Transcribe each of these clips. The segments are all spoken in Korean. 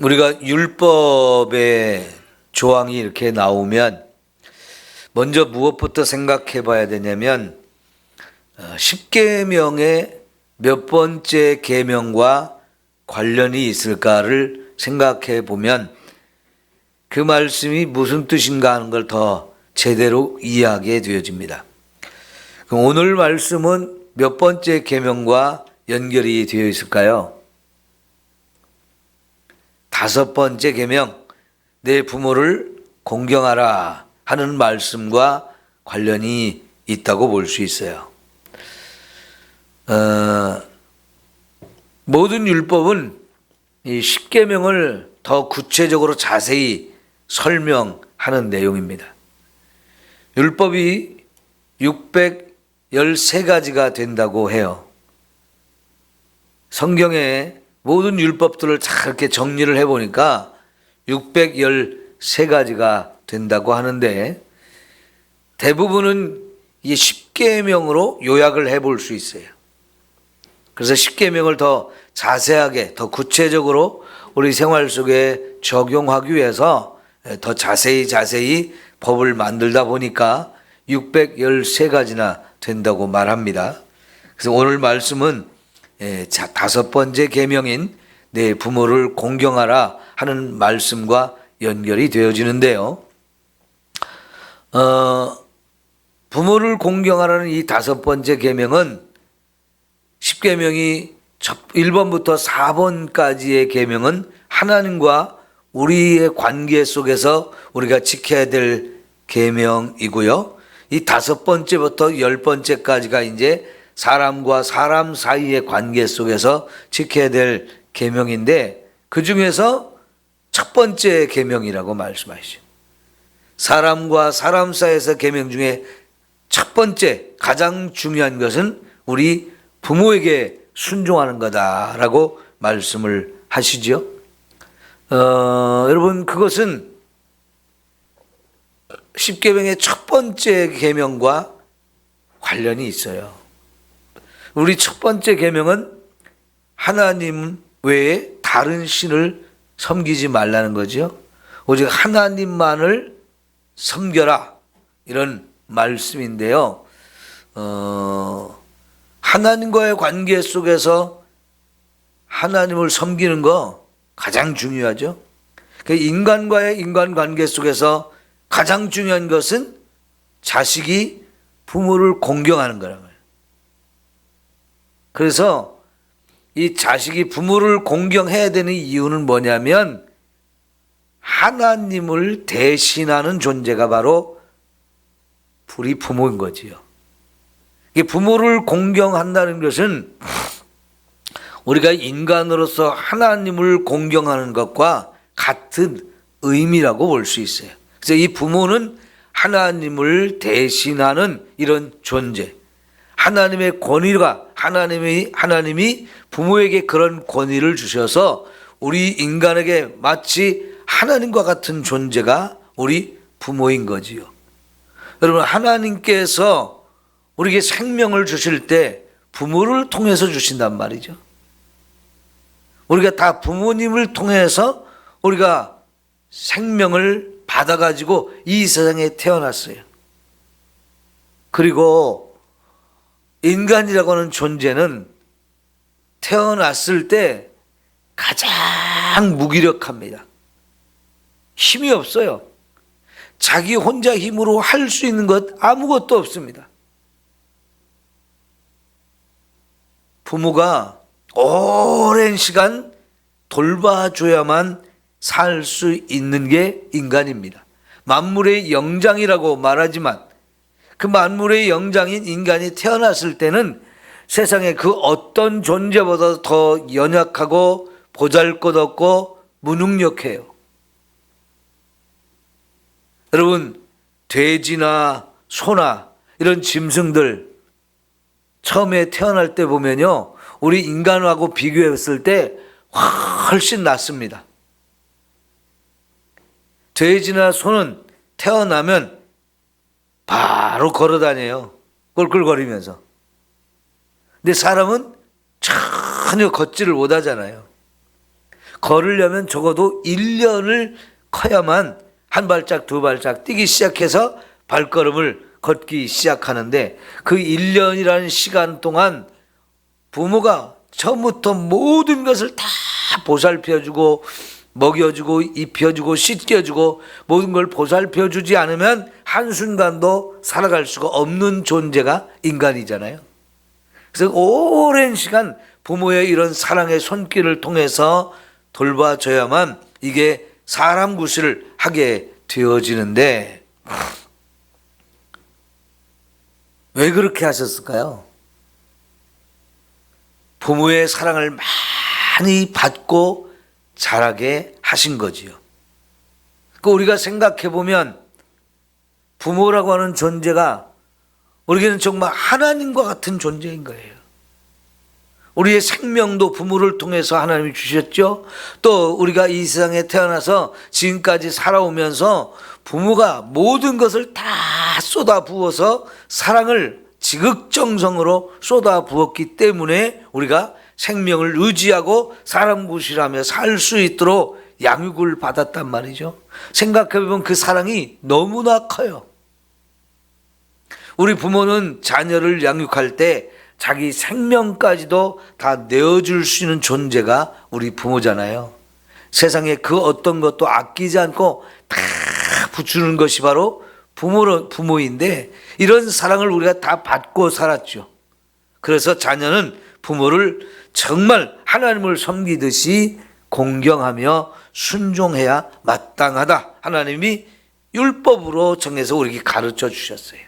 우리가 율법의 조항이 이렇게 나오면 먼저 무엇부터 생각해 봐야 되냐면 어, 십계명의 몇 번째 계명과 관련이 있을까를 생각해 보면 그 말씀이 무슨 뜻인가 하는 걸 더 제대로 이해하게 되어집니다. 오늘 말씀은 몇 번째 계명과 연결이 되어 있을까요? 다섯 번째 계명 내 부모를 공경하라 하는 말씀과 관련이 있다고 볼 수 있어요. 어, 모든 율법은 이 십계명을 더 구체적으로 자세히 설명하는 내용입니다. 율법이 613가지가 된다고 해요. 성경에 모든 율법들을 잘 이렇게 정리를 해보니까 613가지가 된다고 하는데 대부분은 이 10계명으로 요약을 해볼 수 있어요. 그래서 10계명을 더 자세하게, 더 구체적으로 우리 생활 속에 적용하기 위해서 더 자세히 자세히 법을 만들다 보니까 613가지나 된다고 말합니다. 그래서 오늘 말씀은 다섯 번째 계명인 내 부모를 공경하라 하는 말씀과 연결이 되어지는데요. 어, 부모를 공경하라는 이 다섯 번째 계명은 10계명이 1번부터 4번까지의 계명은 하나님과 우리의 관계 속에서 우리가 지켜야 될 계명이고요. 이 다섯 번째부터 열 번째까지가 이제 사람과 사람 사이의 관계 속에서 지켜야 될 계명인데 그 중에서 첫 번째 계명이라고 말씀하시죠. 사람과 사람 사이에서 계명 중에 첫 번째 가장 중요한 것은 우리 부모에게 순종하는 거다라고 말씀을 하시죠. 어, 여러분 그것은 십계명의 첫 번째 계명과 관련이 있어요. 우리 첫 번째 계명은 하나님 외에 다른 신을 섬기지 말라는 거죠. 오직 하나님만을 섬겨라 이런 말씀인데요. 어, 하나님과의 관계 속에서 하나님을 섬기는 거 가장 중요하죠. 그 인간과의 인간 관계 속에서 가장 중요한 것은 자식이 부모를 공경하는 말이에요. 그래서 이 자식이 부모를 공경해야 되는 이유는 뭐냐면 하나님을 대신하는 존재가 바로 우리 부모인 거지요. 부모를 공경한다는 것은 우리가 인간으로서 하나님을 공경하는 것과 같은 의미라고 볼 수 있어요. 그래서 이 부모는 하나님을 대신하는 이런 존재. 하나님의 권위가 하나님이 하나님이 부모에게 그런 권위를 주셔서 우리 인간에게 마치 하나님과 같은 존재가 우리 부모인 거지요. 여러분 하나님께서 우리에게 생명을 주실 때 부모를 통해서 주신단 말이죠. 우리가 다 부모님을 통해서 우리가 생명을 받아가지고 이 세상에 태어났어요. 그리고 인간이라고 하는 존재는 태어났을 때 가장 무기력합니다. 힘이 없어요. 자기 혼자 힘으로 할 수 있는 것 아무것도 없습니다. 부모가 오랜 시간 돌봐줘야만 살 수 있는 게 인간입니다. 만물의 영장이라고 말하지만 그 만물의 영장인 인간이 태어났을 때는 세상에 그 어떤 존재보다 더 연약하고 보잘 것 없고 무능력해요. 여러분, 돼지나 소나 이런 짐승들 처음에 태어날 때 보면요. 우리 인간하고 비교했을 때 훨씬 낫습니다. 돼지나 소는 태어나면 바로 걸어 다녀요. 꿀꿀거리면서. 근데 사람은 전혀 걷지를 못하잖아요. 걸으려면 적어도 1년을 커야만 한 발짝 두 발짝 뛰기 시작해서 발걸음을 걷기 시작하는데 그 1년이라는 시간 동안 부모가 처음부터 모든 것을 다 보살펴주고 먹여주고 입혀주고 씻겨주고 모든 걸 보살펴주지 않으면 한순간도 살아갈 수가 없는 존재가 인간이잖아요. 그래서 오랜 시간 부모의 이런 사랑의 손길을 통해서 돌봐줘야만 이게 사람 구실을 하게 되어지는데 왜 그렇게 하셨을까요? 부모의 사랑을 많이 받고 자라게 하신 거지요. 그 우리가 생각해 보면 부모라고 하는 존재가 우리에게는 정말 하나님과 같은 존재인 거예요. 우리의 생명도 부모를 통해서 하나님이 주셨죠. 또 우리가 이 세상에 태어나서 지금까지 살아오면서 부모가 모든 것을 다 쏟아 부어서 사랑을 지극정성으로 쏟아 부었기 때문에 우리가 생명을 의지하고 사람 구실하며 살 수 있도록 양육을 받았단 말이죠. 생각해보면 그 사랑이 너무나 커요. 우리 부모는 자녀를 양육할 때 자기 생명까지도 다 내어줄 수 있는 존재가 우리 부모잖아요. 세상에 그 어떤 것도 아끼지 않고 다 붙주는 것이 바로 부모로, 부모인데 이런 사랑을 우리가 다 받고 살았죠. 그래서 자녀는 부모를 정말 하나님을 섬기듯이 공경하며 순종해야 마땅하다. 하나님이 율법으로 정해서 우리에게 가르쳐 주셨어요.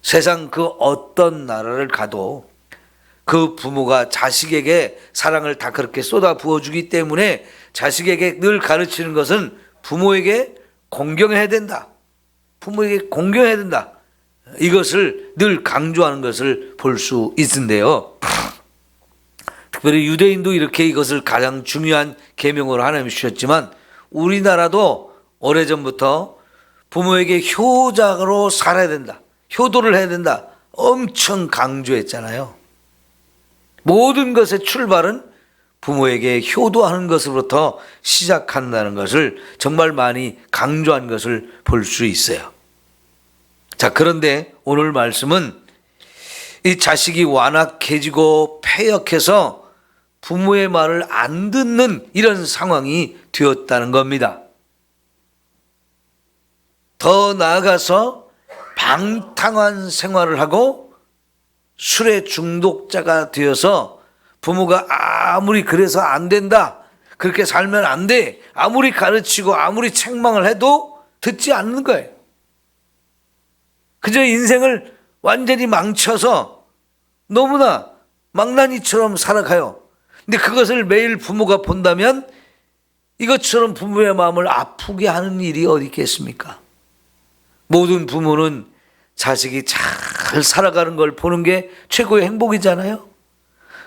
세상 그 어떤 나라를 가도 그 부모가 자식에게 사랑을 다 그렇게 쏟아 부어주기 때문에 자식에게 늘 가르치는 것은 부모에게 공경해야 된다. 부모에게 공경해야 된다. 이것을 늘 강조하는 것을 볼 수 있는데요. 특별히 유대인도 이렇게 이것을 가장 중요한 계명으로 하나님이 주셨지만 우리나라도 오래전부터 부모에게 효자로 살아야 된다. 효도를 해야 된다. 엄청 강조했잖아요. 모든 것의 출발은 부모에게 효도하는 것으로부터 시작한다는 것을 정말 많이 강조한 것을 볼 수 있어요. 자, 그런데 오늘 말씀은 이 자식이 완악해지고 폐역해서 부모의 말을 안 듣는 이런 상황이 되었다는 겁니다. 더 나아가서 방탕한 생활을 하고 술의 중독자가 되어서 부모가 아무리 그래서 안 된다. 그렇게 살면 안 돼. 아무리 가르치고 아무리 책망을 해도 듣지 않는 거예요. 그저 인생을 완전히 망쳐서 너무나 망나니처럼 살아가요. 근데 그것을 매일 부모가 본다면 이것처럼 부모의 마음을 아프게 하는 일이 어디 있겠습니까? 모든 부모는 자식이 잘 살아가는 걸 보는 게 최고의 행복이잖아요.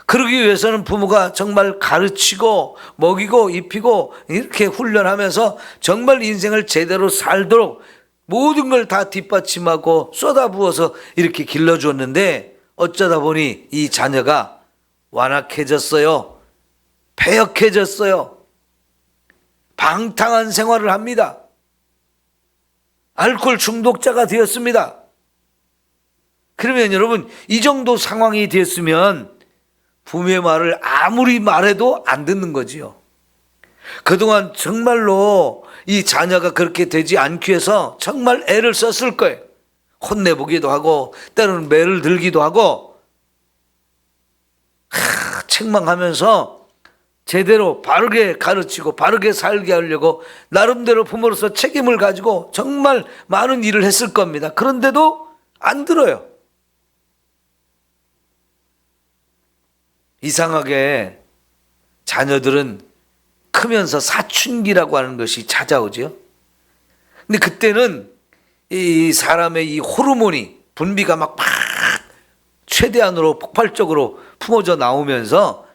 그러기 위해서는 부모가 정말 가르치고 먹이고 입히고 이렇게 훈련하면서 정말 인생을 제대로 살도록 모든 걸 다 뒷받침하고 쏟아부어서 이렇게 길러주었는데 어쩌다 보니 이 자녀가 완악해졌어요. 폐역해졌어요. 방탕한 생활을 합니다. 알코올 중독자가 되었습니다. 그러면 여러분, 이 정도 상황이 됐으면 부모의 말을 아무리 말해도 안 듣는 거지요. 그동안 정말로 이 자녀가 그렇게 되지 않기 위해서 정말 애를 썼을 거예요. 혼내보기도 하고, 때로는 매를 들기도 하고, 하, 책망하면서 제대로 바르게 가르치고 바르게 살게 하려고 나름대로 부모로서 책임을 가지고 정말 많은 일을 했을 겁니다. 그런데도 안 들어요. 이상하게 자녀들은 크면서 사춘기라고 하는 것이 찾아오죠. 근데 그때는 이 사람의 이 호르몬이 분비가 막, 막 최대한으로 폭발적으로 품어져 나오면서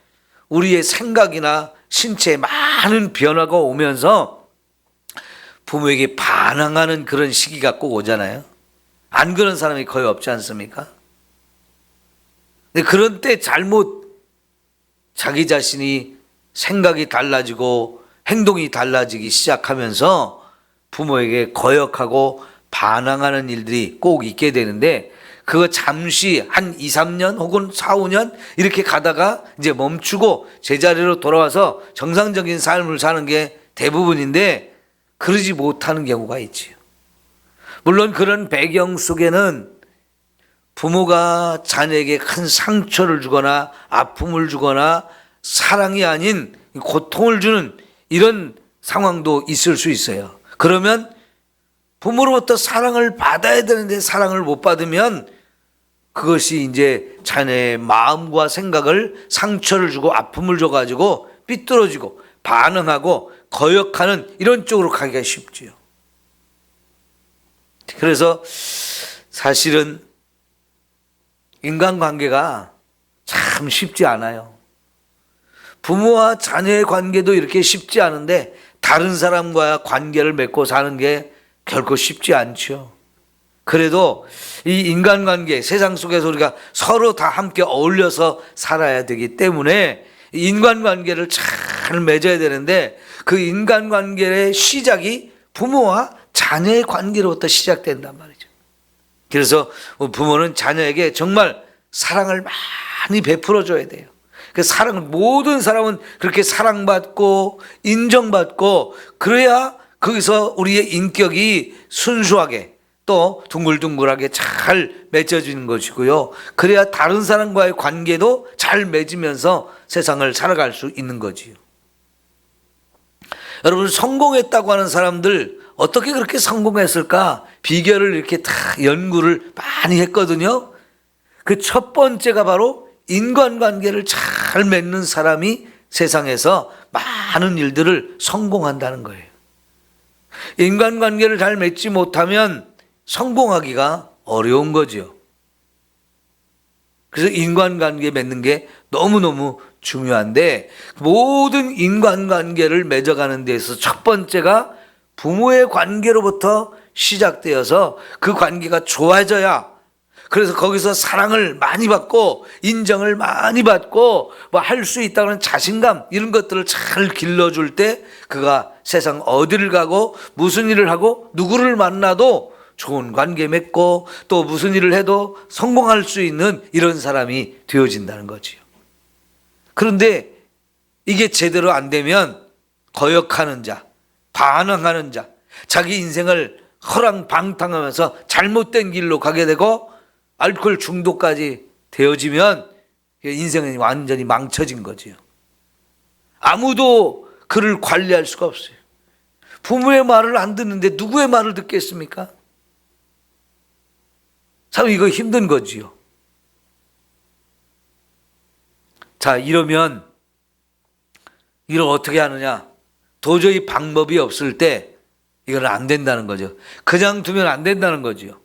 우리의 생각이나 신체에 많은 변화가 오면서 부모에게 반항하는 그런 시기가 꼭 오잖아요. 안 그런 사람이 거의 없지 않습니까? 근데 그런 때 잘못 자기 자신이 생각이 달라지고 행동이 달라지기 시작하면서 부모에게 거역하고 반항하는 일들이 꼭 있게 되는데 그거 잠시 한 2, 3년 혹은 4, 5년 이렇게 가다가 이제 멈추고 제자리로 돌아와서 정상적인 삶을 사는 게 대부분인데 그러지 못하는 경우가 있지요. 물론 그런 배경 속에는 부모가 자녀에게 큰 상처를 주거나 아픔을 주거나 사랑이 아닌 고통을 주는 이런 상황도 있을 수 있어요. 그러면 부모로부터 사랑을 받아야 되는데 사랑을 못 받으면 그것이 이제 자녀의 마음과 생각을 상처를 주고 아픔을 줘가지고 삐뚤어지고 반응하고 거역하는 이런 쪽으로 가기가 쉽지요. 그래서 사실은 인간관계가 참 쉽지 않아요. 부모와 자녀의 관계도 이렇게 쉽지 않은데 다른 사람과 관계를 맺고 사는 게 결코 쉽지 않죠. 그래도 이 인간관계, 세상 속에서 우리가 서로 다 함께 어울려서 살아야 되기 때문에 인간관계를 잘 맺어야 되는데 그 인간관계의 시작이 부모와 자녀의 관계로부터 시작된단 말이죠. 그래서 부모는 자녀에게 정말 사랑을 많이 베풀어 줘야 돼요. 그 사랑을 모든 사람은 그렇게 사랑받고 인정받고 그래야 거기서 우리의 인격이 순수하게 또 둥글둥글하게 잘 맺어지는 것이고요. 그래야 다른 사람과의 관계도 잘 맺으면서 세상을 살아갈 수 있는 거지요. 여러분 성공했다고 하는 사람들 어떻게 그렇게 성공했을까? 비결을 이렇게 다 연구를 많이 했거든요. 그 첫 번째가 바로 인간관계를 잘 맺는 사람이 세상에서 많은 일들을 성공한다는 거예요. 인간관계를 잘 맺지 못하면 성공하기가 어려운 거죠. 그래서 인간관계 맺는 게 너무너무 중요한데 모든 인간관계를 맺어가는 데서 첫 번째가 부모의 관계로부터 시작되어서 그 관계가 좋아져야 그래서 거기서 사랑을 많이 받고 인정을 많이 받고 뭐 할 수 있다는 자신감 이런 것들을 잘 길러줄 때 그가 세상 어디를 가고 무슨 일을 하고 누구를 만나도 좋은 관계 맺고 또 무슨 일을 해도 성공할 수 있는 이런 사람이 되어진다는 거지요. 그런데 이게 제대로 안 되면 거역하는 자, 반항하는 자, 자기 인생을 허랑방탕하면서 잘못된 길로 가게 되고 알코올 중독까지 되어지면 인생은 완전히 망쳐진 거지요. 아무도 그를 관리할 수가 없어요. 부모의 말을 안 듣는데 누구의 말을 듣겠습니까? 참 이거 힘든 거지요. 자, 이러면 이걸 어떻게 하느냐? 도저히 방법이 없을 때 이건 안 된다는 거죠. 그냥 두면 안 된다는 거지요.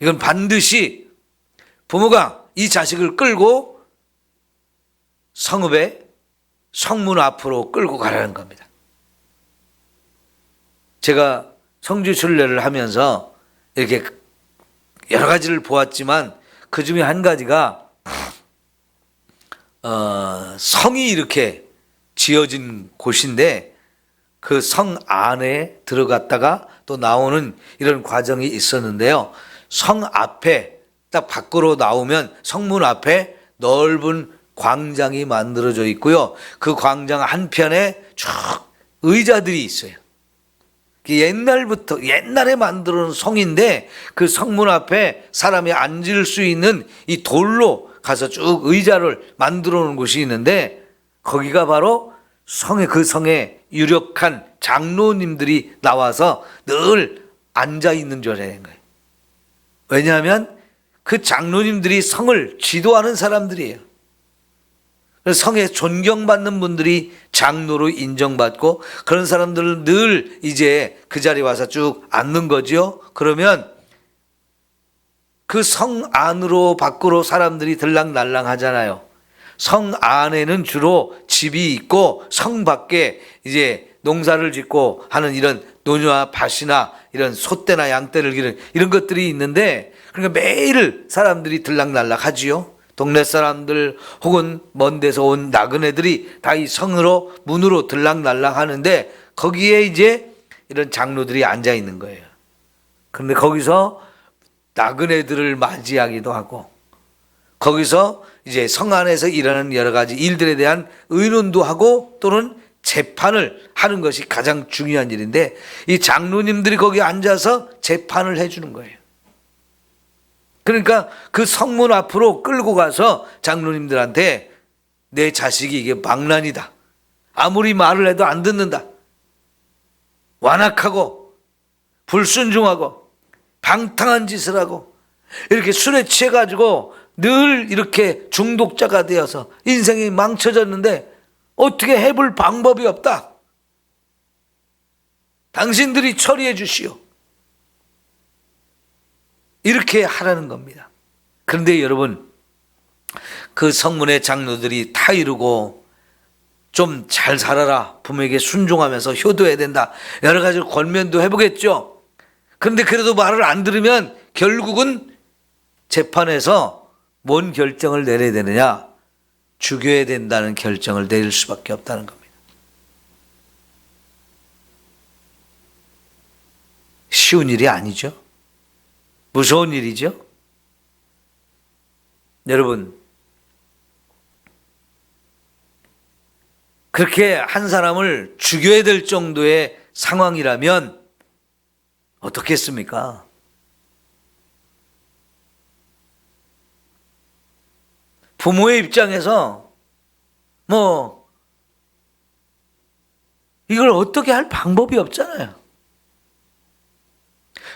이건 반드시 부모가 이 자식을 끌고 성읍의 성문 앞으로 끌고 가라는 겁니다. 제가 성주 순례를 하면서 이렇게 여러 가지를 보았지만 그 중에 한 가지가 어, 성이 이렇게 지어진 곳인데 그 성 안에 들어갔다가 또 나오는 이런 과정이 있었는데요. 성 앞에 딱 밖으로 나오면 성문 앞에 넓은 광장이 만들어져 있고요. 그 광장 한편에 쭉 의자들이 있어요. 옛날부터 옛날에 만들어 놓은 성인데 그 성문 앞에 사람이 앉을 수 있는 이 돌로 가서 쭉 의자를 만들어 놓은 곳이 있는데 거기가 바로 성의 그 성에 유력한 장로님들이 나와서 늘 앉아 있는 자리인 거예요. 왜냐하면 그 장로님들이 성을 지도하는 사람들이에요. 성에 존경받는 분들이 장로로 인정받고 그런 사람들은 늘 이제 그 자리에 와서 쭉 앉는 거죠. 그러면 그 성 안으로 밖으로 사람들이 들락날락 하잖아요. 성 안에는 주로 집이 있고 성 밖에 이제 농사를 짓고 하는 이런 노녀와 밭이나 이런 소떼나 양떼를 기르는 이런 것들이 있는데 그러니까 매일 사람들이 들락날락 하지요. 동네 사람들 혹은 먼 데서 온 나그네들이 다 이 성으로 문으로 들락날락 하는데 거기에 이제 이런 장로들이 앉아 있는 거예요. 근데 거기서 나그네들을 맞이하기도 하고 거기서 이제 성 안에서 일하는 여러 가지 일들에 대한 의논도 하고 또는 재판을 하는 것이 가장 중요한 일인데 이 장로님들이 거기 앉아서 재판을 해주는 거예요. 그러니까 그 성문 앞으로 끌고 가서 장로님들한테 내 자식이 이게 망난이다. 아무리 말을 해도 안 듣는다. 완악하고 불순종하고 방탕한 짓을 하고 이렇게 술에 취해가지고 늘 이렇게 중독자가 되어서 인생이 망쳐졌는데 어떻게 해볼 방법이 없다. 당신들이 처리해 주시오. 이렇게 하라는 겁니다. 그런데 여러분, 그 성문의 장로들이 다 이루고 좀 잘 살아라. 부모에게 순종하면서 효도해야 된다. 여러 가지 권면도 해보겠죠. 그런데 그래도 말을 안 들으면 결국은 재판에서 뭔 결정을 내려야 되느냐? 죽여야 된다는 결정을 내릴 수밖에 없다는 겁니다. 쉬운 일이 아니죠. 무서운 일이죠. 여러분, 그렇게 한 사람을 죽여야 될 정도의 상황이라면 어떻겠습니까? 부모의 입장에서 뭐 이걸 어떻게 할 방법이 없잖아요.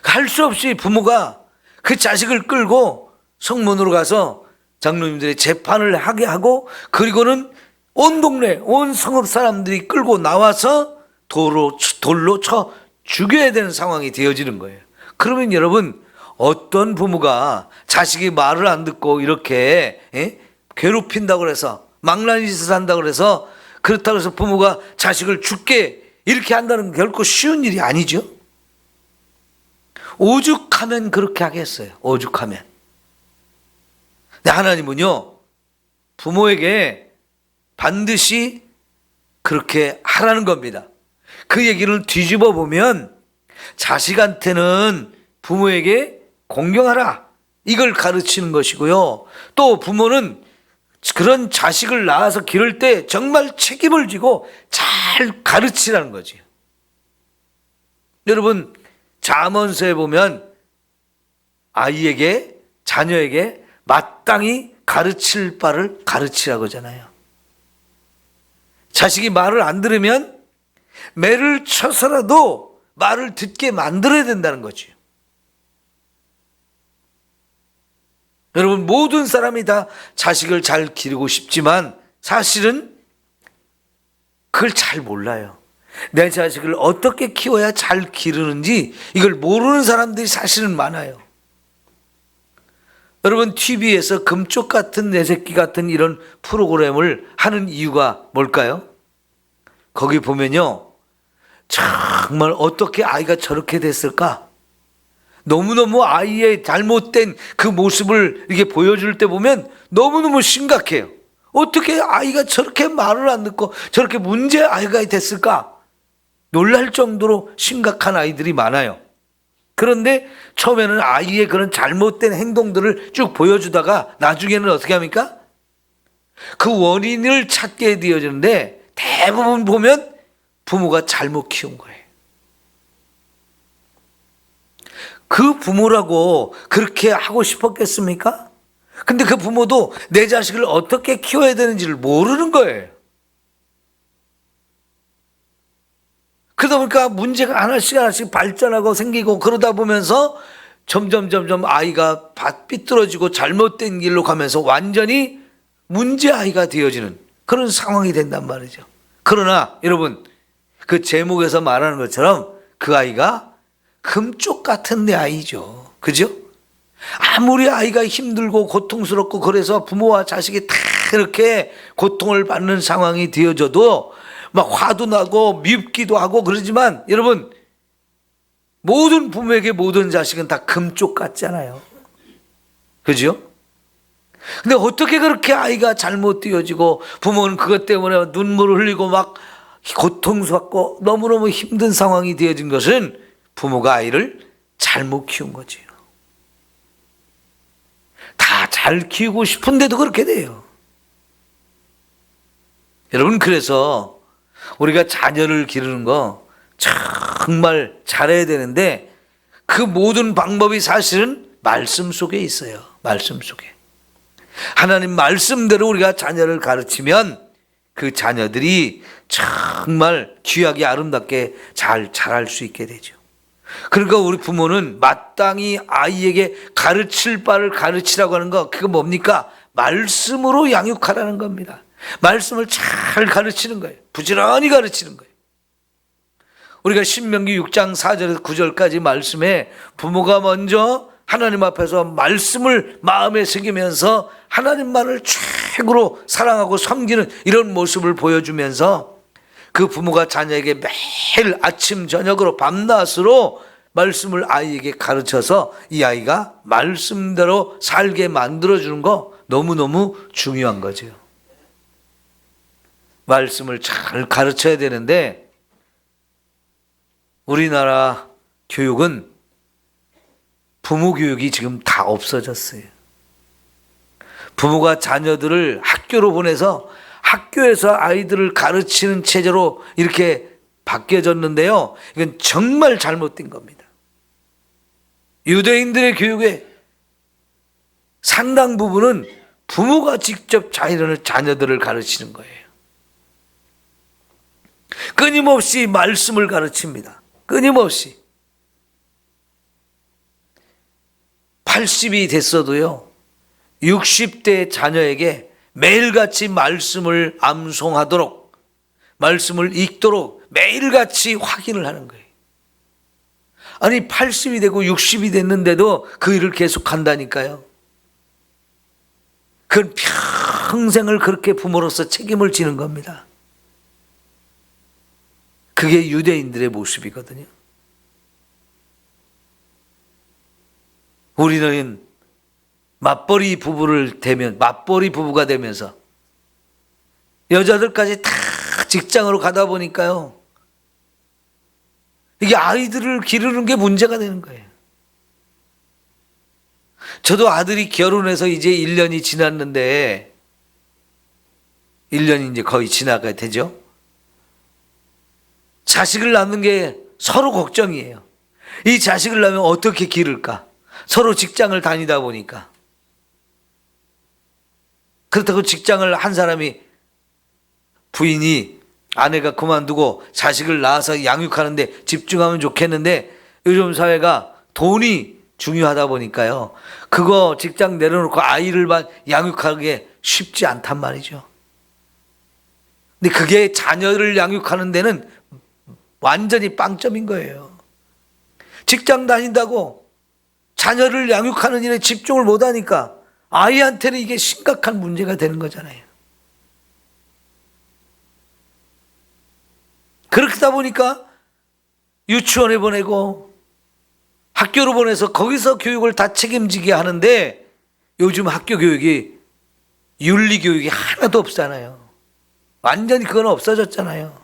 할 수 없이 부모가 그 자식을 끌고 성문으로 가서 장로님들의 재판을 하게 하고 그리고는 온 동네 온 성읍 사람들이 끌고 나와서 돌로 돌로 쳐 죽여야 되는 상황이 되어지는 거예요. 그러면 여러분 어떤 부모가 자식이 말을 안 듣고 이렇게 예? 괴롭힌다고 그래서 망나니 짓을 한다고 그래서 그렇다고 해서 부모가 자식을 죽게 이렇게 한다는 건 결코 쉬운 일이 아니죠. 오죽하면 그렇게 하겠어요. 오죽하면. 근데 하나님은요, 부모에게 반드시 그렇게 하라는 겁니다. 그 얘기를 뒤집어 보면 자식한테는 부모에게 공경하라. 이걸 가르치는 것이고요. 또 부모는 그런 자식을 낳아서 기를 때 정말 책임을 지고 잘 가르치라는 거지. 여러분, 자문서에 보면 아이에게, 자녀에게 마땅히 가르칠 바를 가르치라고 하잖아요. 자식이 말을 안 들으면 매를 쳐서라도 말을 듣게 만들어야 된다는 거지. 여러분, 모든 사람이 다 자식을 잘 기르고 싶지만 사실은 그걸 잘 몰라요. 내 자식을 어떻게 키워야 잘 기르는지 이걸 모르는 사람들이 사실은 많아요. 여러분, TV에서 금쪽 같은 내 새끼 같은 이런 프로그램을 하는 이유가 뭘까요? 거기 보면요. 정말 어떻게 아이가 저렇게 됐을까? 너무너무 아이의 잘못된 그 모습을 이렇게 보여줄 때 보면 너무너무 심각해요. 어떻게 아이가 저렇게 말을 안 듣고 저렇게 문제 아이가 됐을까? 놀랄 정도로 심각한 아이들이 많아요. 그런데 처음에는 아이의 그런 잘못된 행동들을 쭉 보여주다가 나중에는 어떻게 합니까? 그 원인을 찾게 되어지는데 대부분 보면 부모가 잘못 키운 거예요. 그 부모라고 그렇게 하고 싶었겠습니까? 근데 그 부모도 내 자식을 어떻게 키워야 되는지를 모르는 거예요. 그러다 보니까 문제가 하나씩 하나씩 발전하고 생기고 그러다 보면서 점점 점점 아이가 삐뚤어지고 잘못된 길로 가면서 완전히 문제 아이가 되어지는 그런 상황이 된단 말이죠. 그러나 여러분 그 제목에서 말하는 것처럼 그 아이가 금쪽 같은 내 아이죠. 그죠? 아무리 아이가 힘들고 고통스럽고 그래서 부모와 자식이 다 이렇게 고통을 받는 상황이 되어져도 막 화도 나고 밉기도 하고 그러지만 여러분 모든 부모에게 모든 자식은 다 금쪽 같잖아요. 그죠? 근데 어떻게 그렇게 아이가 잘못 뛰어지고 부모는 그것 때문에 눈물을 흘리고 막 고통스럽고 너무너무 힘든 상황이 되어진 것은 부모가 아이를 잘못 키운 거지요. 다 잘 키우고 싶은데도 그렇게 돼요. 여러분, 그래서 우리가 자녀를 기르는 거 정말 잘해야 되는데 그 모든 방법이 사실은 말씀 속에 있어요. 말씀 속에. 하나님 말씀대로 우리가 자녀를 가르치면 그 자녀들이 정말 귀하게 아름답게 잘 자랄 수 있게 되죠. 그러니까 우리 부모는 마땅히 아이에게 가르칠 바를 가르치라고 하는 거, 그거 뭡니까? 말씀으로 양육하라는 겁니다. 말씀을 잘 가르치는 거예요. 부지런히 가르치는 거예요. 우리가 신명기 6장 4절에서 9절까지 말씀에 부모가 먼저 하나님 앞에서 말씀을 마음에 새기면서 하나님 만을 최고로 사랑하고 섬기는 이런 모습을 보여주면서 그 부모가 자녀에게 매일 아침 저녁으로 밤낮으로 말씀을 아이에게 가르쳐서 이 아이가 말씀대로 살게 만들어 주는 거 너무너무 중요한 거죠. 말씀을 잘 가르쳐야 되는데 우리나라 교육은 부모 교육이 지금 다 없어졌어요. 부모가 자녀들을 학교로 보내서 학교에서 아이들을 가르치는 체제로 이렇게 바뀌어졌는데요. 이건 정말 잘못된 겁니다. 유대인들의 교육의 상당 부분은 부모가 직접 자녀를, 자녀들을 가르치는 거예요. 끊임없이 말씀을 가르칩니다. 끊임없이. 80이 됐어도요, 60대 자녀에게 매일같이 말씀을 암송하도록, 말씀을 읽도록 매일같이 확인을 하는 거예요. 아니, 80이 되고 60이 됐는데도 그 일을 계속 한다니까요. 그건 평생을 그렇게 부모로서 책임을 지는 겁니다. 그게 유대인들의 모습이거든요. 우리는 맞벌이 부부를 되면 맞벌이 부부가 되면서 여자들까지 다 직장으로 가다 보니까요. 이게 아이들을 기르는 게 문제가 되는 거예요. 저도 아들이 결혼해서 이제 1년이 지났는데 1년이 이제 거의 지나가야 되죠. 자식을 낳는 게 서로 걱정이에요. 이 자식을 낳으면 어떻게 기를까? 서로 직장을 다니다 보니까. 그렇다고 직장을 한 사람이 부인이 아내가 그만두고 자식을 낳아서 양육하는데 집중하면 좋겠는데 요즘 사회가 돈이 중요하다 보니까요. 그거 직장 내려놓고 아이를 양육하기 쉽지 않단 말이죠. 근데 그게 자녀를 양육하는 데는 완전히 빵점인 거예요. 직장 다닌다고 자녀를 양육하는 일에 집중을 못 하니까 아이한테는 이게 심각한 문제가 되는 거잖아요. 그렇다 보니까 유치원에 보내고 학교로 보내서 거기서 교육을 다 책임지게 하는데 요즘 학교 교육이 윤리 교육이 하나도 없잖아요. 완전히 그건 없어졌잖아요.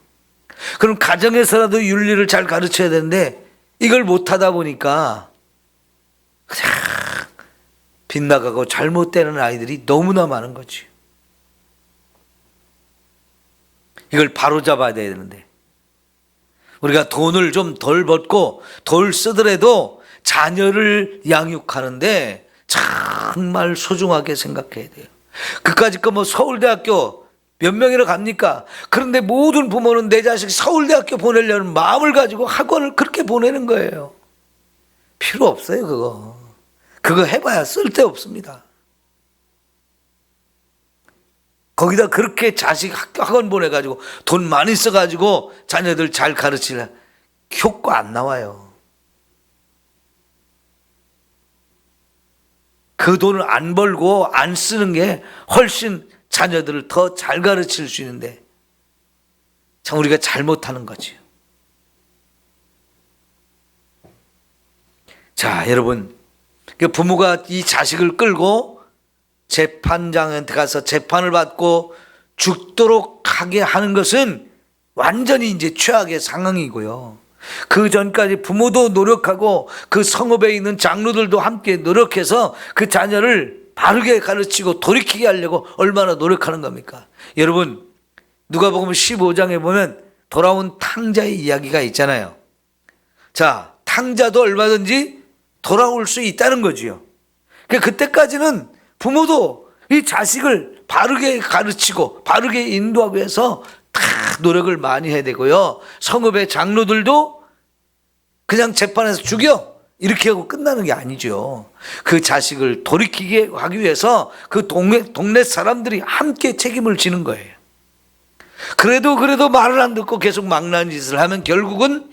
그럼 가정에서라도 윤리를 잘 가르쳐야 되는데 이걸 못하다 보니까 빗나가고 잘못되는 아이들이 너무나 많은 거지. 이걸 바로 잡아야 되는데 우리가 돈을 좀덜 벌고 덜 쓰더라도 자녀를 양육하는데 정말 소중하게 생각해야 돼요. 그까짓 거 뭐 서울대학교 몇 명이나 갑니까? 그런데 모든 부모는 내 자식 서울대학교 보내려는 마음을 가지고 학원을 그렇게 보내는 거예요. 필요 없어요, 그거. 그거 해봐야 쓸데없습니다. 거기다 그렇게 자식 학원 보내가지고 돈 많이 써가지고 자녀들 잘 가르치려 효과 안 나와요. 그 돈을 안 벌고 안 쓰는 게 훨씬 자녀들을 더 잘 가르칠 수 있는데 참 우리가 잘못하는 거지요. 자, 여러분. 그 부모가 이 자식을 끌고 재판장한테 가서 재판을 받고 죽도록 하게 하는 것은 완전히 이제 최악의 상황이고요. 그 전까지 부모도 노력하고 그 성읍에 있는 장로들도 함께 노력해서 그 자녀를 바르게 가르치고 돌이키게 하려고 얼마나 노력하는 겁니까? 여러분, 누가복음 15장에 보면 돌아온 탕자의 이야기가 있잖아요. 자, 탕자도 얼마든지 돌아올 수 있다는 거지요. 그러니까 그때까지는 부모도 이 자식을 바르게 가르치고 바르게 인도하기 위해서 다 노력을 많이 해야 되고요. 성읍의 장로들도 그냥 재판에서 죽여 이렇게 하고 끝나는 게 아니죠. 그 자식을 돌이키게 하기 위해서 그 동네, 동네 사람들이 함께 책임을 지는 거예요. 그래도 그래도 말을 안 듣고 계속 망나는 짓을 하면 결국은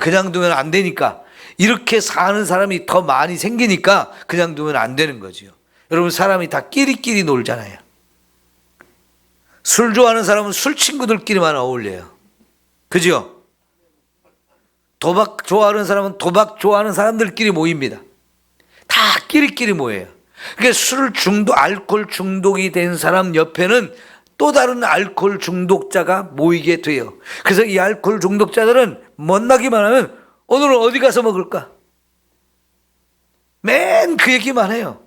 그냥 두면 안 되니까 이렇게 사는 사람이 더 많이 생기니까 그냥 두면 안 되는 거지요. 여러분 사람이 다 끼리끼리 놀잖아요. 술 좋아하는 사람은 술 친구들끼리만 어울려요. 그죠? 도박 좋아하는 사람은 도박 좋아하는 사람들끼리 모입니다. 다 끼리끼리 모여요. 그러니까 술 중독, 알코올 중독이 된 사람 옆에는 또 다른 알코올 중독자가 모이게 돼요. 그래서 이 알코올 중독자들은 못나기만 하면 오늘은 어디 가서 먹을까? 맨 그 얘기만 해요.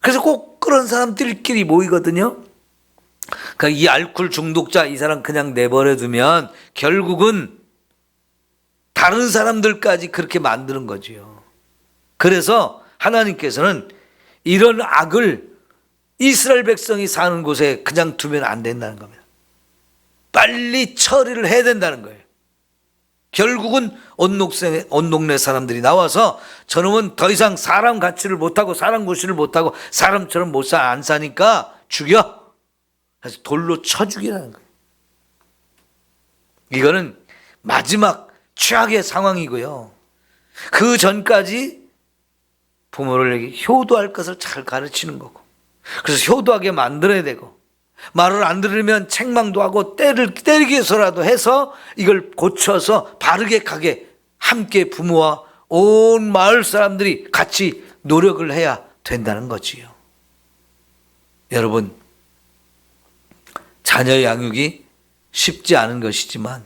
그래서 꼭 그런 사람들끼리 모이거든요. 그러니까 이 알코올 중독자 이 사람 그냥 내버려 두면 결국은 다른 사람들까지 그렇게 만드는 거지요. 그래서 하나님께서는 이런 악을 이스라엘 백성이 사는 곳에 그냥 두면 안 된다는 겁니다. 빨리 처리를 해야 된다는 거예요. 결국은 온 동네 사람들이 나와서 저놈은 더 이상 사람 가치를 못하고 사람 고시를 못하고 사람처럼 못 사, 안 사니까 죽여. 그래서 돌로 쳐 죽이라는 거예요. 이거는 마지막 최악의 상황이고요. 그 전까지 부모를 효도할 것을 잘 가르치는 거고. 그래서 효도하게 만들어야 되고. 말을 안 들으면 책망도 하고 때를 때리기 위해서라도 해서 이걸 고쳐서 바르게 가게 함께 부모와 온 마을 사람들이 같이 노력을 해야 된다는 거지요. 여러분, 자녀 양육이 쉽지 않은 것이지만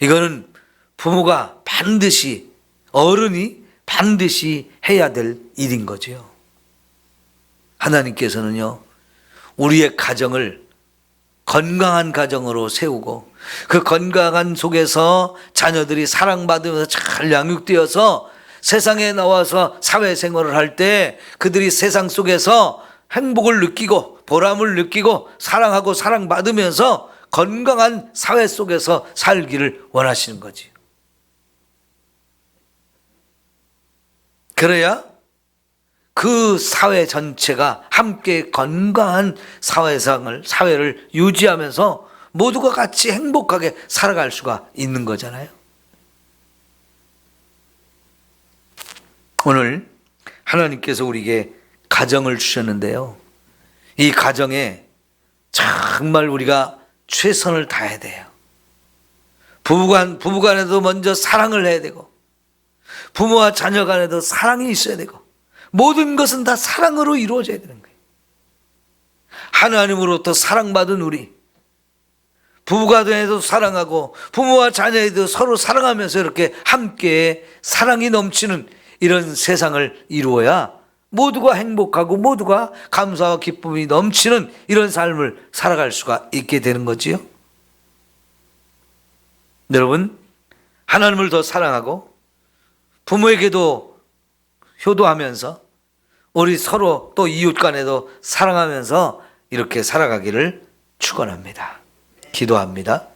이거는 부모가 반드시 어른이 반드시 해야 될 일인 거죠. 하나님께서는요, 우리의 가정을 건강한 가정으로 세우고 그 건강한 속에서 자녀들이 사랑받으면서 잘 양육되어서 세상에 나와서 사회생활을 할 때 그들이 세상 속에서 행복을 느끼고 보람을 느끼고 사랑하고 사랑받으면서 건강한 사회 속에서 살기를 원하시는 거지. 그래야 그 사회 전체가 함께 건강한 사회상을 사회를 유지하면서 모두가 같이 행복하게 살아갈 수가 있는 거잖아요. 오늘 하나님께서 우리에게 가정을 주셨는데요. 이 가정에 정말 우리가 최선을 다해야 돼요. 부부간 부부간에도 먼저 사랑을 해야 되고 부모와 자녀 간에도 사랑이 있어야 되고 모든 것은 다 사랑으로 이루어져야 되는 거예요. 하나님으로부터 사랑받은 우리 부부가 되어도 사랑하고 부모와 자녀에도 서로 사랑하면서 이렇게 함께 사랑이 넘치는 이런 세상을 이루어야 모두가 행복하고 모두가 감사와 기쁨이 넘치는 이런 삶을 살아갈 수가 있게 되는 거지요. 여러분, 하나님을 더 사랑하고 부모에게도 효도하면서 우리 서로 또 이웃 간에도 사랑하면서 이렇게 살아가기를 축원합니다. 기도합니다.